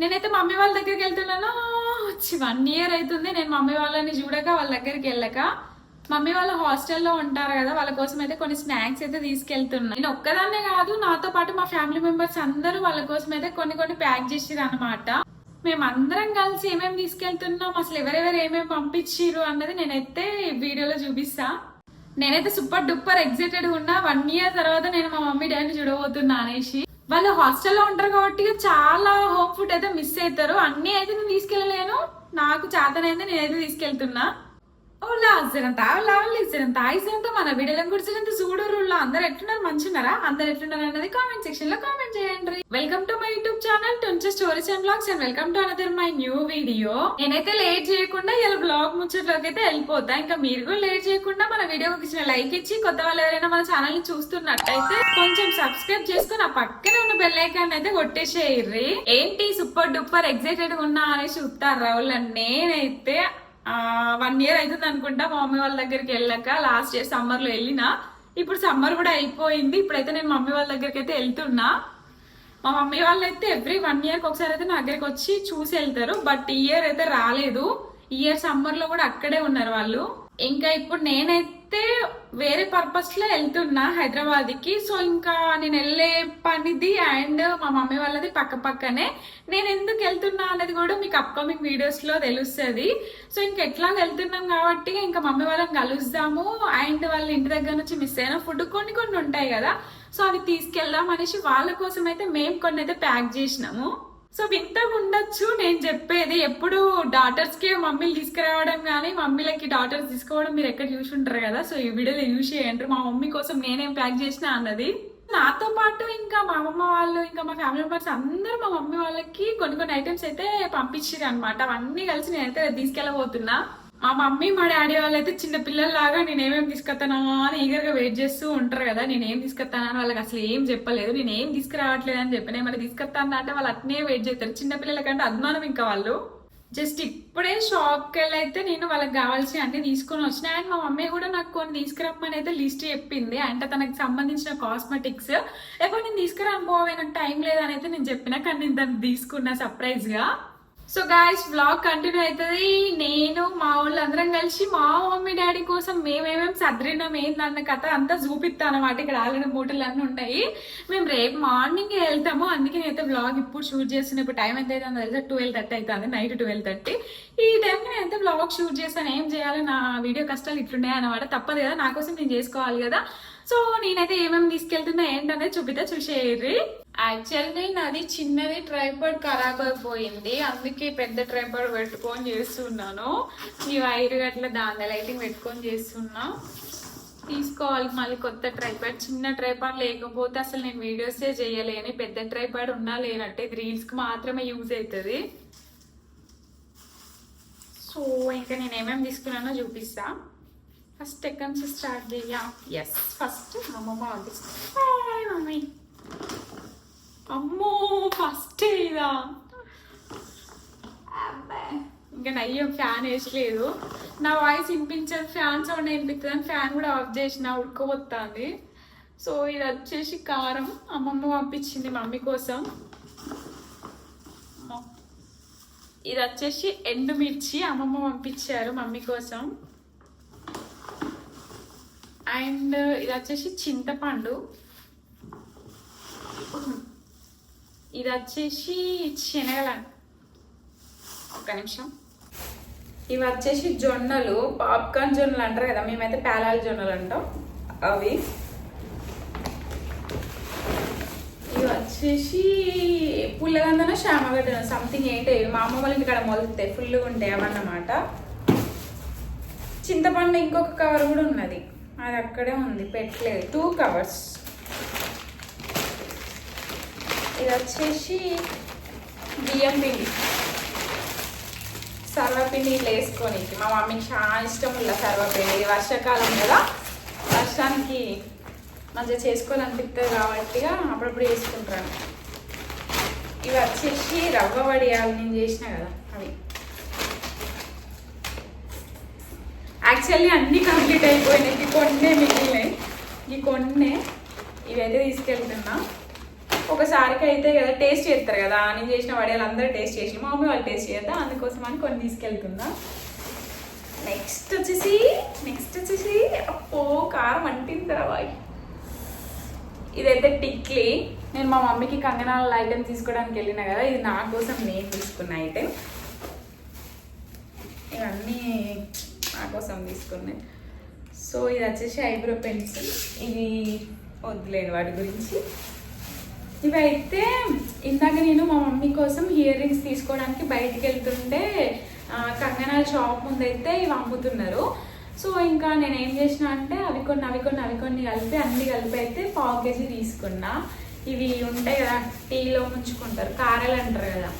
నేనైతే మమ్మీ వాళ్ళ దగ్గరికి వెళ్తున్నాను. వచ్చి వన్ ఇయర్ అవుతుంది నేను మమ్మీ వాళ్ళని చూడక వాళ్ళ దగ్గరికి వెళ్ళక. మమ్మీ వాళ్ళు హాస్టల్లో ఉంటారు కదా వాళ్ళ కోసం అయితే కొన్ని స్నాక్స్ అయితే తీసుకెళ్తున్నా. నేను ఒక్కదాన్నే కాదు నాతో పాటు మా ఫ్యామిలీ మెంబర్స్ అందరూ వాళ్ళ కోసం అయితే కొన్ని కొన్ని ప్యాక్ చేసిరు అనమాట మేము అందరం కలిసి ఏమేమి తీసుకెళ్తున్నాం అసలు ఎవరెవరు ఏమేమి పంపించిరు అన్నది నేనైతే వీడియోలో చూపిస్తా. నేనైతే సూపర్ డూపర్ ఎక్సైటెడ్ ఉన్నా. వన్ ఇయర్ తర్వాత నేను మా మమ్మీ డాడీని చూడబోతున్నా అనేసి. వాళ్ళు హాస్టల్లో ఉంటారు కాబట్టి చాలా హోమ్ ఫుడ్ అయితే మిస్ అవుతారు అన్నీ అయితే నేను తీసుకెళ్ళలేను. నాకు చేతనైతే నేనైతే తీసుకెళ్తున్నా. ఓ లాజరంత లావలిజరంత ఆయిసరంత మన వీడియోల గురించి చూడరు అందరు ఎట్లున్నారు? మంచిన్నారా అందరు ఎట్లున్నారు అన్నది కామెంట్ సెక్షన్లో కామెంట్ చేయండి. Welcome to my YouTube channel టుంచే stories and blogs and welcome to another my new video నేనైతే లేట్ చేయకుండా ఇలా బ్లాగ్ ముచ్చట్లోకి అయితే వెళ్ళిపోతా. ఇంకా మీరు కూడా లేట్ చేయకుండా మన వీడియోకి ఇచ్చిన లైక్ ఇచ్చి కొత్త వాళ్ళు ఎవరైనా మన ఛానల్ని చూస్తున్నట్టయితే కొంచెం సబ్స్క్రైబ్ చేసుకుని ఆ పక్కనే ఉన్న బెల్ ఐకాన్ అయితే కొట్టేసేయర్రి ఏంటి సూపర్ డూపర్ ఎక్సైటెడ్ ఉన్నా అనేసి చెప్తారు రావుల నేనైతే వన్ ఇయర్ అవుతుంది అనుకుంటా మా మమ్మీ వాళ్ళ దగ్గరికి వెళ్ళాక. లాస్ట్ ఇయర్ సమ్మర్లో వెళ్ళిన. ఇప్పుడు సమ్మర్ కూడా అయిపోయింది. ఇప్పుడైతే నేను మమ్మీ వాళ్ళ దగ్గరికి అయితే వెళ్తున్నా. మా మమ్మీ వాళ్ళు అయితే ఎవ్రీ వన్ ఇయర్కి ఒకసారి అయితే నా దగ్గరికి వచ్చి చూసి వెళ్తారు. బట్ ఇయర్ అయితే రాలేదు. ఇయర్ సమ్మర్లో కూడా అక్కడే ఉన్నారు వాళ్ళు. ఇంకా ఇప్పుడు నేనైతే అయితే వేరే పర్పస్లో వెళ్తున్నా హైదరాబాద్కి సో ఇంకా నేను వెళ్ళే పనిది అండ్ మా మమ్మీ వాళ్ళది పక్క పక్కనే. నేను ఎందుకు వెళ్తున్నా అనేది కూడా మీకు అప్కమింగ్ వీడియోస్లో తెలుస్తుంది. సో ఇంకా ఎట్లా వెళ్తున్నాం కాబట్టి ఇంకా మమ్మీ వాళ్ళని కలుద్దాము. అండ్ వాళ్ళ ఇంటి దగ్గర నుంచి మిస్ అయిన ఫుడ్ కొన్ని కొన్ని ఉంటాయి కదా. సో అవి తీసుకెళ్దాం అనేసి వాళ్ళ కోసం అయితే మేము కొన్ని అయితే ప్యాక్ చేసినాము. సో వింతగా ఉండొచ్చు నేను చెప్పేది. ఎప్పుడు డాటర్స్కి మమ్మీలు తీసుకురావడం కానీ మమ్మీలకి డాటర్స్ తీసుకోవడం మీరు ఎక్కడ చూసి ఉంటారు కదా? సో ఈ వీడియోలో యూజ్ చేయండి మా మమ్మీ కోసం నేనేం ప్యాక్ చేసినా అన్నది. నాతో పాటు ఇంకా మా అమ్మమ్మ వాళ్ళు ఇంకా మా ఫ్యామిలీ మెంబర్స్ అందరూ మా మమ్మీ వాళ్ళకి కొన్ని కొన్ని ఐటమ్స్ అయితే పంపించారు అనమాట అవన్నీ కలిసి నేనైతే తీసుకెళ్ళబోతున్నా. ఆ మమ్మీ మా డాడీ వాళ్ళు అయితే చిన్న పిల్లల్లాగా నేనేమేమి తీసుకొస్తానో అని ఈగర్గా వెయిట్ చేస్తూ ఉంటారు కదా నేనేం తీసుకొస్తానని వాళ్ళకి అసలు ఏం చెప్పలేదు. నేను ఏం తీసుకురావట్లేదు అని చెప్పిన ఏమైనా తీసుకొస్తాను అంటే వాళ్ళు అట్నే వెయిట్ చేస్తారు. చిన్నపిల్లల కంటే అభిమానం ఇంకా వాళ్ళు. జస్ట్ ఇప్పుడే షాప్కి వెళ్ళి అయితే నేను వాళ్ళకి కావాల్సిన అన్ని తీసుకొని వచ్చిన. అండ్ మా మమ్మీ కూడా నాకు కొన్ని తీసుకురమ్మని అయితే లిస్ట్ చెప్పింది. అంటే తనకి సంబంధించిన కాస్మెటిక్స్ లేకపోతే నేను తీసుకురాను పోవే నాకు టైం లేదని అయితే నేను చెప్పిన. కానీ నేను దాన్ని తీసుకున్నా సర్ప్రైజ్గా సో గాయస్ బ్లాగ్ కంటిన్యూ అవుతుంది నేను మా వాళ్ళు అందరం కలిసి మా మమ్మీ డాడీ కోసం మేమేమేమి సదరినాం ఏందన్న కథ అంతా చూపిస్తాను అనమాట ఇక్కడ ఆల్రెడీ మూటలు అన్నీ ఉంటాయి మేము రేపు మార్నింగ్ వెళ్తాము. అందుకే నేనైతే బ్లాగ్ ఇప్పుడు షూట్ చేస్తున్న. ఇప్పుడు టైం ఎంత అవుతుంది తెలుసా? ట్వెల్వ్ థర్టీ అవుతుంది నైట్ ట్వెల్వ్ థర్టీ ఈ టైంకి ఎంత బ్లాగ్ షూట్ చేస్తాను ఏం చేయాలి నా వీడియో కష్టాలు ఇట్లున్నాయి అనమాట తప్పదు కదా నా కోసం నేను చేసుకోవాలి కదా. సో నేనైతే ఏమేమి తీసుకెళ్తున్నా ఏంటనేది చూపితే చూసేయర్రి. యాక్చువల్లీ నాది చిన్నది ట్రైపాడ్ ఖరాబ్ అయిపోయింది. అందుకే పెద్ద ట్రైపాడ్ పెట్టుకొని చేస్తున్నాను. ఈ వైర్ గట్ల దాని లైటింగ్ పెట్టుకొని చేస్తున్నా. తీసుకోవాలి మళ్ళీ కొత్త ట్రైపాడ్ చిన్న ట్రైపాడ్ లేకపోతే అసలు నేను వీడియోసే చేయలేని. పెద్ద ట్రైపాడ్ ఉన్నా లేనట్టే ఇది రీల్స్కి మాత్రమే యూజ్ అవుతుంది. సో ఇంకా నేను ఏమేమి తీసుకున్నానో చూపిస్తా. ఫస్ట్ ఎక్కడి నుంచి స్టార్ట్ చేయ. ఎస్ ఫస్ట్ అమ్మమ్మ పంపిస్తా మమ్మీ అమ్మో ఫస్ట్ ఇదా ఇంకా నయ్యం ఫ్యాన్ వేసలేదు నా వాయిస్ వినిపించదు ఫ్యాన్ సౌండ్ వినిపిస్తుంది ఫ్యాన్ కూడా ఆఫ్ చేసిన ఉడకపోతుంది సో ఇది వచ్చేసి కారం. అమ్మమ్మ పంపించింది మమ్మీ కోసం అమ్మో. ఇది వచ్చేసి ఎండుమిర్చి అమ్మమ్మ పంపించారు మమ్మీ కోసం. అండ్ ఇది వచ్చేసి చింతపండు. ఇది వచ్చేసి శనగల ఒక నిమిషం. ఇవి వచ్చేసి జొన్నలు పాప్కార్న్ జొన్నలు అంటారు కదా మేమైతే పేలాల జొన్నలు అంటాం. అవి ఇది వచ్చేసి పుల్లగందన శ్యామగడ్డ సంథింగ్ ఏంటి మా అమ్మ వాళ్ళ ఇంటికాడ మొలుతాయి ఫుల్గా ఉంటాయి అవన్నమాట చింతపండు ఇంకొక కవర్ కూడా ఉన్నది. అది అక్కడే ఉంది పెట్టలేదు. టూ కవర్స్ ఇది వచ్చేసి బియ్యం పిండి. సర్వపిండి ఇట్లా వేసుకొని మా మమ్మీకి చాలా ఇష్టం ఉల్ల సర్వపిండి. ఇది వర్షాకాలం కదా వర్షానికి మంచిగా చేసుకోవాలనిపిస్తుంది కాబట్టి అప్పుడప్పుడు వేసుకుంటాను ఇవి వచ్చేసి రవ్వ వడియాలు నేను చేసిన కదా అవి. యాక్చువల్లీ అన్నీ కంప్లీట్ అయిపోయినాయి. ఈ కొన్నే మిగిలినాయి. ఈ కొన్నే ఇవైతే తీసుకెళ్తున్నా. ఒకసారికి అయితే కదా టేస్ట్ చేస్తారు కదా. నేను చేసిన వడియాలు అందరూ టేస్ట్ చేసిన మా మమ్మీ వాళ్ళు టేస్ట్ చేద్దాం అందుకోసం అని కొన్ని తీసుకెళ్తున్నా. నెక్స్ట్ వచ్చేసి నెక్స్ట్ వచ్చేసి అప్పో కారం అంటింది తర్వాయి ఇదైతే టిక్లీ. నేను మా మమ్మీకి కంగనాల ఐటెం తీసుకోవడానికి వెళ్ళిన కదా ఇది నా కోసం నేను తీసుకున్న ఐటెం. ఇవన్నీ నా కోసం తీసుకున్నాయి సో ఇది వచ్చేసి ఐబ్రో పెన్సిల్. ఇది వద్దులేదు వాటి గురించి. ఇవి అయితే ఇందాక నేను మా మమ్మీ కోసం ఇయర్ రింగ్స్ తీసుకోవడానికి బయటికి వెళ్తుంటే కంగనాల షాప్ ముందు అయితే ఇవి అమ్ముతున్నారు. సో ఇంకా నేను ఏం చేసిన అంటే అవి కొన్ని అవి కొన్ని అవి కొన్ని కలిపి అన్ని కలిపి అయితే పావు కేజీ తీసుకున్నా. ఇవి ఉంటాయి కదా టీలో ముంచుకుంటారు కారలు అంటారు కదా.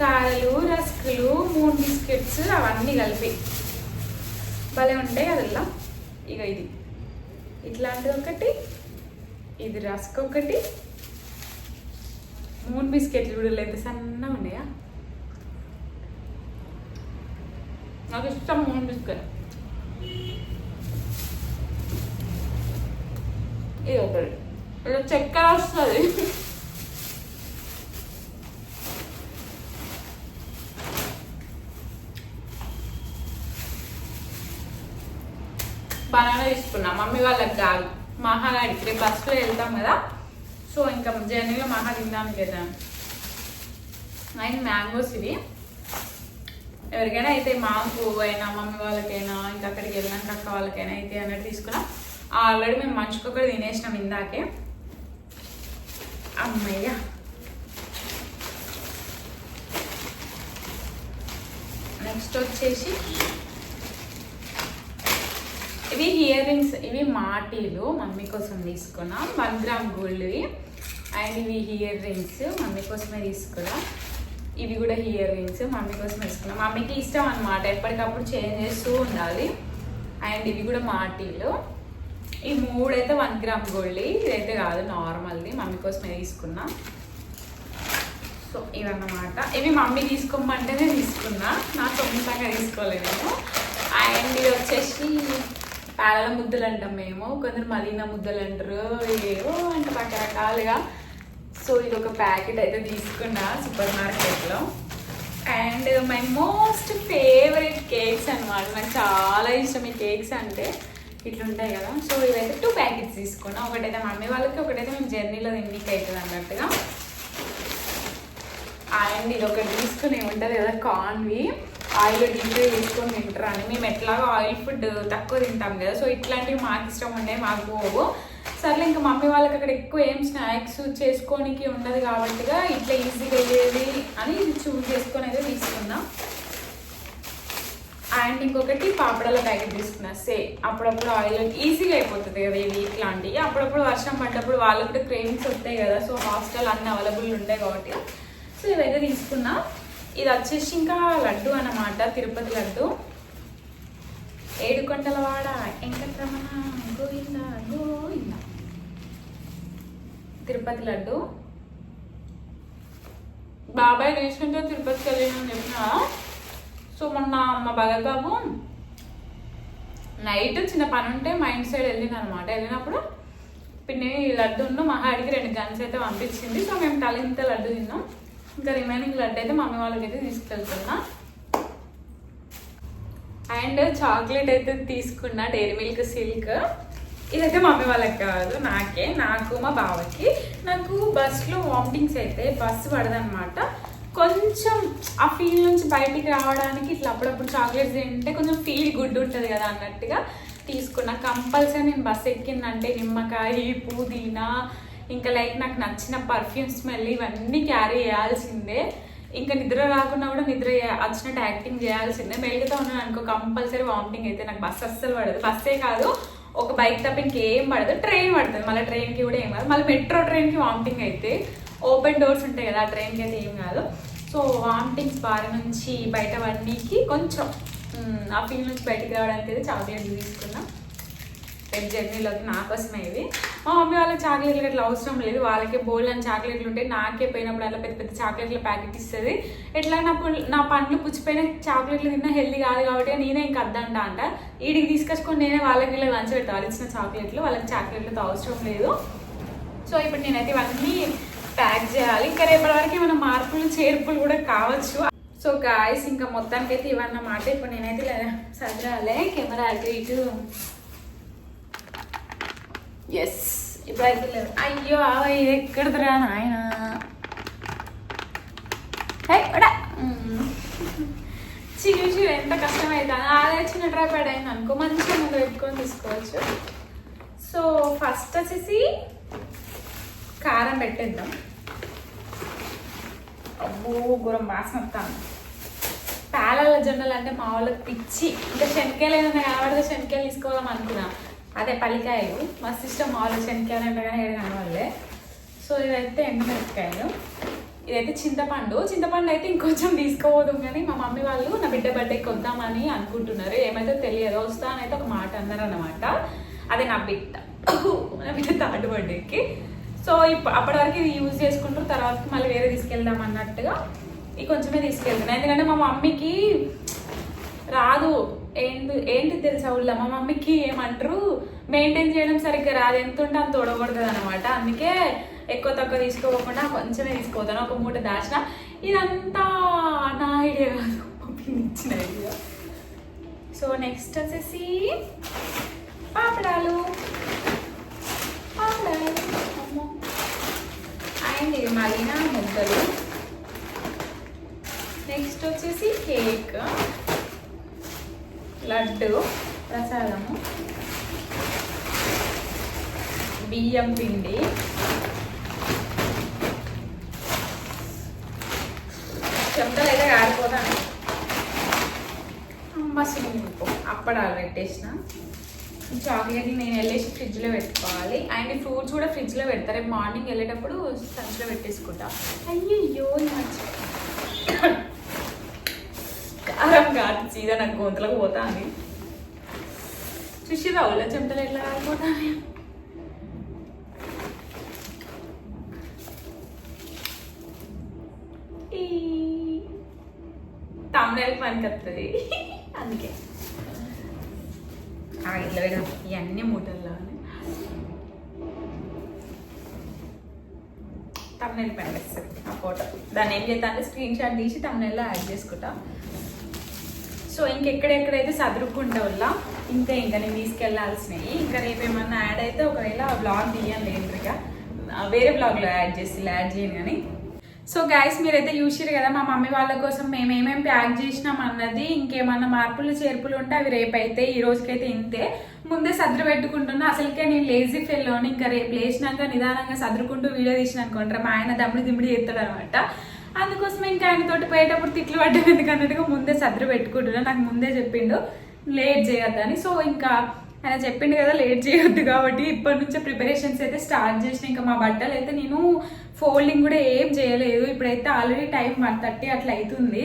కారలు రస్కులు మూన్ బిస్కెట్స్ అవన్నీ కలిపి. భలే ఉంటాయి అదల్లా ఇక ఇది. ఇట్లాంటిది ఒకటి ఇది రస్క్ ఒకటి. మూన్ బిస్కెట్లు కూడా లేదు సన్నగా ఉన్నాయా? నాకు ఇష్టం మూన్ బిస్కెట్ ఇది ఒకటి ఇలా చక్కెర వస్తుంది బనానా తీసుకున్నా. మమ్మీ వాళ్ళకి కాదు. మహాగాడికి రేపు బస్సులో వెళ్తాం కదా. సో ఇంకా జర్నీలో మహా తిందాం కదా. అండ్ మ్యాంగోస్ ఇవి. ఎవరికైనా అయితే మాకు అయినా మమ్మీ వాళ్ళకైనా ఇంకా అక్కడికి వెళ్ళినాక అక్క వాళ్ళకైనా అయితే అన్నట్టు తీసుకున్నాం. ఆల్రెడీ మేము మంచుకొకటి తినేసినాం ఇందాకే. అమ్మయ్య. నెక్స్ట్ వచ్చేసి ఇవి ఇయర్ రింగ్స్ ఇవి మాటీలు మమ్మీ కోసం తీసుకున్నాం. వన్ గ్రామ్ గోల్డ్వి. అండ్ ఇవి ఇయర్ రింగ్స్ మమ్మీ కోసమే తీసుకున్నాం. ఇవి కూడా ఇయర్ రింగ్స్ మమ్మీ కోసం వేసుకున్నాం. మమ్మీకి ఇష్టం అనమాట ఎప్పటికప్పుడు చేంజ్ చేస్తూ ఉండాలి. అండ్ ఇవి కూడా మాటీలు ఈ మూడు అయితే వన్ గ్రామ్ గోల్డ్ ఇదైతే కాదు నార్మల్ది మమ్మీ కోసమే తీసుకున్నా. సో ఇవన్నమాట. ఇవి మమ్మీ తీసుకోమంటేనే తీసుకున్నా. నా సొంతంగా తీసుకోలేదు నేను. అండ్ ఇది వచ్చేసి పేడల ముద్దలు అంటాం మేము. కొందరు మలీన ముద్దలు అంటారు. ఏవో అంటే రకరకాలుగా సో ఇది ఒక ప్యాకెట్ అయితే తీసుకున్నా సూపర్ మార్కెట్లో. And my most favourite cakes అన్నమాట. నాకు చాలా ఇష్టం ఈ కేక్స్ అంటే. ఇట్లుంటాయి కదా. సో ఇవైతే టూ ప్యాకెట్స్ తీసుకున్నా. ఒకటైతే మమ్మీ వాళ్ళకి ఒకటైతే మేము జర్నీలో తిండికి అవుతుంది అన్నట్టుగా. అండ్ ఇది ఒకటి తీసుకుని ఉంటుంది కదా కార్న్వి. ఆయిల్ డీప్ తీసుకొని తింటారు అని. మేము ఎట్లాగో ఆయిల్ ఫుడ్ తక్కువ తింటాం కదా. సో ఇట్లాంటివి మాకు ఇష్టం ఉండే మాకు పోవు. సర్లే ఇంకా మమ్మీ వాళ్ళకి అక్కడ ఎక్కువ ఏం స్నాక్స్ చేసుకోనికి ఉండదు కాబట్టిగా ఇట్లా ఈజీగా అయ్యేది అని ఇది చూస్ చేసుకొని అయితే తీసుకున్నాం. అండ్ ఇంకొకటి పాపడాల ప్యాకెట్ తీసుకున్నా సే అప్పుడప్పుడు ఆయిల్ ఈజీగా అయిపోతుంది కదా ఇవి ఇట్లాంటివి అప్పుడప్పుడు వర్షం పడ్డప్పుడు వాళ్ళకి కూడా క్రేవింగ్స్ వస్తాయి కదా సో హాస్టల్ అన్ని అవైలబుల్ ఉంటాయి కాబట్టి. సో ఇవైతే తీసుకున్నా. ఇది వచ్చేసి ఇంకా లడ్డు అన్నమాట తిరుపతి లడ్డు. ఏడుకొండల వాడ వెంకటరమణ గోవింద గోవింద. తిరుపతి లడ్డు. బాబాయ్ రీసెంట్గా తిరుపతికి వెళ్ళిన చెప్పిన సో మొన్న మా భగత్ బాబు నైట్ చిన్న పని ఉంటే మా ఇంటి సైడ్ వెళ్ళిన అనమాట వెళ్ళినప్పుడు పిన్ని లడ్డును మహాడికి రెండు గన్స్ అయితే పంపించింది. సో మేము తలింత లడ్డు తిన్నాం. ఇంకా రిమైనింగ్ లడ్డు అయితే మమ్మీ వాళ్ళకి అయితే తీసుకెళ్తున్నా. అండ్ చాక్లెట్ అయితే తీసుకున్నా డైరీ మిల్క్ సిల్క్. ఇదైతే మమ్మీ వాళ్ళకి కాదు నాకే. నాకు మా బావకి. నాకు బస్సులో వామిటింగ్స్ అయితే బస్సు పడదనమాట కొంచెం ఆ ఫీల్ నుంచి బయటికి రావడానికి ఇట్లా అప్పుడప్పుడు చాక్లెట్స్ తింటే కొంచెం ఫీల్ గుడ్ ఉంటుంది కదా అన్నట్టుగా తీసుకున్నా. కంపల్సరీ నేను బస్సు ఎక్కిందంటే నిమ్మకాయ పుదీనా ఇంకా లైక్ నాకు నచ్చిన పర్ఫ్యూమ్ స్మెల్ ఇవన్నీ క్యారీ చేయాల్సిందే. ఇంకా నిద్ర రాకుండా కూడా నిద్ర వచ్చినట్టు యాక్టింగ్ చేయాల్సిందే. మెలుగుతా ఉన్నాను అనుకో కంపల్సరీ వామిటింగ్ అయితే నాకు బస్సు అస్సలు పడదు. బస్సే కాదు. ఒక బైక్ తప్ప ఇంకేం పడదు ట్రైన్ పడుతుంది. మళ్ళీ ట్రైన్కి కూడా ఏం కాదు. మళ్ళీ మెట్రో ట్రైన్కి వామిటింగ్ అయితే ఓపెన్ డోర్స్ ఉంటాయి కదా ఆ ట్రైన్కి అయితే ఏం కాదు. సో వామిటింగ్స్ బారి నుంచి బయట పడడానికి కొంచెం ఆ ఫీల్ నుంచి బయటకు రావడానికి అయితే చాక్లెట్ తీసుకున్నాం. రేపు జర్నీలోకి నా కోసమే ఇవి. మా మమ్మీ వాళ్ళకి చాక్లెట్లు అట్లా అవసరం లేదు. వాళ్ళకే బోల్డ్ అని చాక్లెట్లు ఉంటాయి. నాకే పోయినప్పుడు అలా పెద్ద పెద్ద చాక్లెట్ల ప్యాకెట్ ఇస్తుంది. ఎట్లా నా నా పండ్లు పుచ్చిపోయిన చాక్లెట్లు తిన్నా హెల్దీ కాదు కాబట్టి నేనే ఇంక అద్దంట అంట. వీడికి తీసుకొచ్చుకొని నేనే వాళ్ళకి వీళ్ళకి లంచ్ పెట్టాలి ఇచ్చిన చాక్లెట్లు వాళ్ళకి చాక్లెట్లతో అవసరం లేదు. సో ఇప్పుడు నేనైతే ఇవన్నీ ప్యాక్ చేయాలి. ఇంకా రేపటి వరకు ఏమైనా మార్పులు చేర్పులు కూడా కావచ్చు. సో గాయస్ ఇంకా మొత్తానికి అయితే ఇవన్నమాట. ఇప్పుడు నేనైతే సదరాలే కెమెరా అటు ఇటు ఎస్ ఇప్పుడైతే లేదు. అయ్యో ఆవ ఇది ఎక్కడదిరా నాయన? హే ఎంత కష్టమైతే. అదే చిన్న ట్రైపాడ్ అయింది అనుకో మంచిగా ముందు పెట్టుకొని తీసుకోవచ్చు. సో ఫస్ట్ వచ్చేసి కారం పెట్టేద్దాం. అబ్బో గురం వాసన వస్తాను పేలల జొన్నలు అంటే మా వాళ్ళకి పిచ్చి. ఇంకా శనక్కాయలు ఏదైనా కనబడితే శనకాయలు తీసుకోవాలని అనుకున్నాను అదే పల్లికాయలు. మస్తు ఇష్టం మా వాళ్ళకి శనక్కాయలు అంటే కానీ ఏడు కనవాళ్ళే సో ఇదైతే ఎండుమిరపకాయలు ఇదైతే చింతపండు. చింతపండు అయితే ఇంకొంచెం తీసుకోవద్దు కానీ మా మమ్మీ వాళ్ళు నా బిడ్డ బర్త్డేకి వద్దామని అనుకుంటున్నారు. ఏమైతే తెలియదు వస్తా అని అయితే ఒక మాట అన్నారు అనమాట అదే నా బిడ్డ. నా బిడ్డ థర్డ్ బర్త్డేకి సో ఇప్పుడు అప్పటి వరకు ఇది యూజ్ చేసుకుంటారు తర్వాత మళ్ళీ వేరే తీసుకెళ్దాం అన్నట్టుగా ఇది కొంచెమే తీసుకెళ్తాను ఎందుకంటే మా మమ్మీకి రాదు. ఏంటి ఏంటి తెలుసా ఊళ్ళో? మా మమ్మీకి ఏమంటారు మెయింటైన్ చేయడం సరిగ్గా రాదు. ఎంత ఉంటే అంత తోడకూడదు అనమాట అందుకే ఎక్కువ తక్కువ తీసుకోకుండా కొంచెమే తీసుకోతాను. ఒక మూట దాచిన ఇదంతా నా ఐడియా కాదు. ఇచ్చిన ఐడియా సో నెక్స్ట్ వచ్చేసి పాపడాలు. పాపడాలు. అమ్మో. అండ్ ఇది మలినా ముద్దలు. నెక్స్ట్ వచ్చేసి కేక్ లడ్డు ప్రసాదము బియ్యం పిండి చెమటలు అయితే కారిపోతాను మసిలిపో అప్పడాలు పెట్టేసిన. చాక్లెట్లు నేను వెళ్ళేసి ఫ్రిడ్జ్లో పెట్టుకోవాలి. అండ్ ఫ్రూట్స్ కూడా ఫ్రిడ్జ్లో పెడతా రేపు మార్నింగ్ వెళ్ళేటప్పుడు సంచిలో పెట్టేసుకుంటా. అయ్యో ఈ మర్చిపోయా. అరం కాదు సీదా నాకు గొంతులకు పోతా అని. చూసిరా రావుల చెమటలు ఎట్లా కాలిపోతాయి తమిళ పనికి వస్తుంది అందుకే. ఆ, ఇట్లా పెడదాం. ఇవన్నీ మూటల్లో తమిళ పనికి వస్తుంది ఆ ఫోటో. దాన్ని ఏం చేస్తా అంటే స్క్రీన్ షాట్ తీసి తమిళలో యాడ్ చేసుకుంటా. సో ఇంకెక్కడెక్కడైతే సదురుకుంటా వల్ల ఇంకా ఇంకా నేను తీసుకెళ్ళాల్సినవి ఇంకా రేపు ఏమన్నా యాడ్ అయితే ఒకవేళ బ్లాగ్ తీయాలి లేదుగా వేరే బ్లాగ్లో యాడ్ చేసి యాడ్ చేయను కానీ. సో గైస్ మీరైతే చూసారు కదా మా మమ్మీ వాళ్ళ కోసం మేము ఏమేమి ప్యాక్ చేసినాం అన్నది ఇంకేమన్నా మార్పులు చేర్పులు ఉంటే అవి రేపు అయితే ఈ రోజుకైతే ఇంతే. ముందే సదురు పెట్టుకుంటున్నా. అసలుకే నేను లేజీ ఫెల్లోని ఇంకా రేపు లేచినాక నిదానంగా సదురుకుంటూ వీడియో తీసిన అనుకుంటారు మా ఆయన దమ్ముడు దిమ్ముడు చేస్తాడు అనమాట అందుకోసం ఇంకా ఆయనతోటి పోయేటప్పుడు తిట్లు పడ్డం ఎందుకన్నట్టుగా ముందే సదురు పెట్టుకుంటున్నా. నాకు ముందే చెప్పిండు లేట్ చేయొద్దని సో ఇంకా ఆయన చెప్పిండు కదా లేట్ చేయొద్దు కాబట్టి ఇప్పటి నుంచే ప్రిపరేషన్స్ అయితే స్టార్ట్ చేసిన. ఇంకా మా బట్టలు అయితే నేను ఫోల్డింగ్ కూడా ఏం చేయలేదు. ఇప్పుడైతే ఆల్రెడీ టైం వన్ థర్టీ అట్లా అవుతుంది.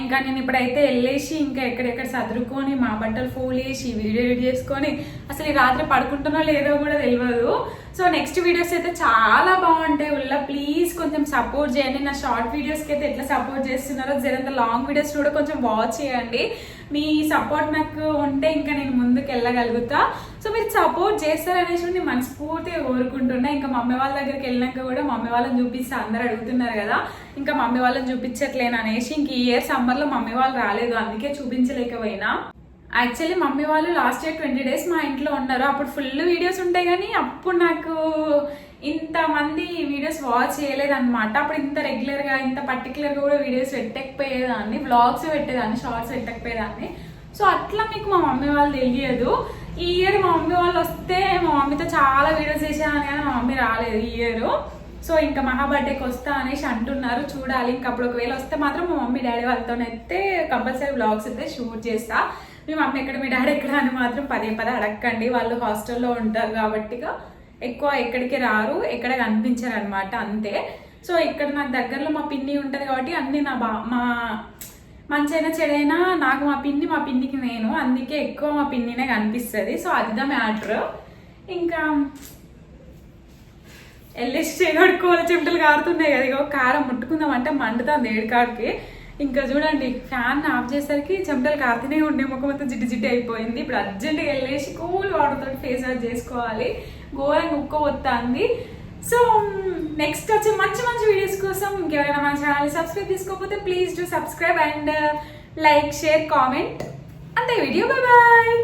ఇంకా నేను ఇప్పుడైతే వెళ్ళేసి ఇంకా ఎక్కడెక్కడ సదురుకొని మా బట్టలు ఫోల్ చేసి వీడియో ఎడిట్ చేసుకొని అసలు ఈ రాత్రి పడుకుంటున్నా లేదో కూడా తెలియదు సో నెక్స్ట్ వీడియోస్ అయితే చాలా బాగుంటాయి ఉల్ల. ప్లీజ్ కొంచెం సపోర్ట్ చేయండి. నా షార్ట్ వీడియోస్కి అయితే ఎట్లా సపోర్ట్ చేస్తున్నారో జరంత లాంగ్ వీడియోస్ కూడా కొంచెం వాచ్ చేయండి. మీ సపోర్ట్ నాకు ఉంటే ఇంకా నేను ముందుకు వెళ్ళగలుగుతా. సో మీరు సపోర్ట్ చేస్తారనేసి నేను మనస్ఫూర్తిగా కోరుకుంటున్నా. ఇంకా మమ్మీ వాళ్ళ దగ్గరికి వెళ్ళినాక కూడా మమ్మీ వాళ్ళని చూపిస్తే అందరు అడుగుతున్నారు కదా. ఇంకా మమ్మీ వాళ్ళని చూపించట్లేను అనేసి ఇంక ఈ ఇయర్ సమ్మర్లో మమ్మీ వాళ్ళు రాలేదు. అందుకే చూపించలేకపోయినా. యాక్చువల్లీ మమ్మీ వాళ్ళు లాస్ట్ ఇయర్ ట్వంటీ డేస్ మా ఇంట్లో ఉన్నారు. అప్పుడు ఫుల్ వీడియోస్ ఉంటాయి కానీ అప్పుడు నాకు ఇంతమంది వీడియోస్ వాచ్ చేయలేదన్నమాట. అప్పుడు ఇంత రెగ్యులర్గా ఇంత పర్టికులర్గా కూడా వీడియోస్ పెట్టకపోయేదాన్ని. వ్లాగ్స్ పెట్టేదాన్ని షార్ట్స్ పెట్టకపోయేదాన్ని. సో అట్లా మీకు మా మమ్మీ వాళ్ళు తెలియదు. ఈ ఇయర్ మా మమ్మీ వాళ్ళు వస్తే మా మమ్మీతో చాలా వీడియోస్ చేశాను కానీ మా మమ్మీ రాలేదు ఈ ఇయర్ సో ఇంకా మహా బర్త్డేకి వస్తా అనేసి అంటున్నారు. చూడాలి. ఇంకా అప్పుడు ఒకవేళ వస్తే మాత్రం మా మమ్మీ డాడీ వాళ్ళతోనైతే కంపల్సరీ బ్లాగ్స్ అయితే షూట్ చేస్తా. మీ మమ్మీ ఎక్కడ మీ డాడీ ఎక్కడ అని మాత్రం పదే పదే అడగండి వాళ్ళు హాస్టల్లో ఉంటారు కాబట్టిగా ఎక్కువ ఎక్కడికి రారు. ఎక్కడ కనిపించారు అనమాట అంతే. సో ఇక్కడ నాకు దగ్గరలో మా పిన్ని ఉంటుంది కాబట్టి అన్ని నా బా మా మంచైనా చెడైనా నాకు మా పిన్ని మా పిన్నికి నేను. అందుకే ఎక్కువ మా పిన్నినే కనిపిస్తుంది. సో అది ద మ్యాటర్. ఇంకా వెళ్ళేసి చేయగడుకోవాలి చెమటలు కారుతున్నాయి కదా. ఇగో కారం ముట్టుకుందామంటే మండుతుంది ఏడుకాడికి ఇంకా చూడండి ఫ్యాన్ ఆఫ్ చేసరికి చెమటలు కారుతూనే ఉండే ముఖం మొత్తం జిడ్డు జిడ్డు అయిపోయింది. ఇప్పుడు అర్జెంట్గా వెళ్ళేసి కూల్ వాటర్తో ఫేస్ వాష్ చేసుకోవాలి. ఘోరంగా ఉక్క వస్తుంది సో నెక్స్ట్ వచ్చే మంచి మంచి వీడియోస్ కోసం ఇంకెవరైనా మన ఛానల్ సబ్స్క్రైబ్ చేసుకోకపోతే please do subscribe and like share comment అంతే వీడియో బాయ్ బాయ్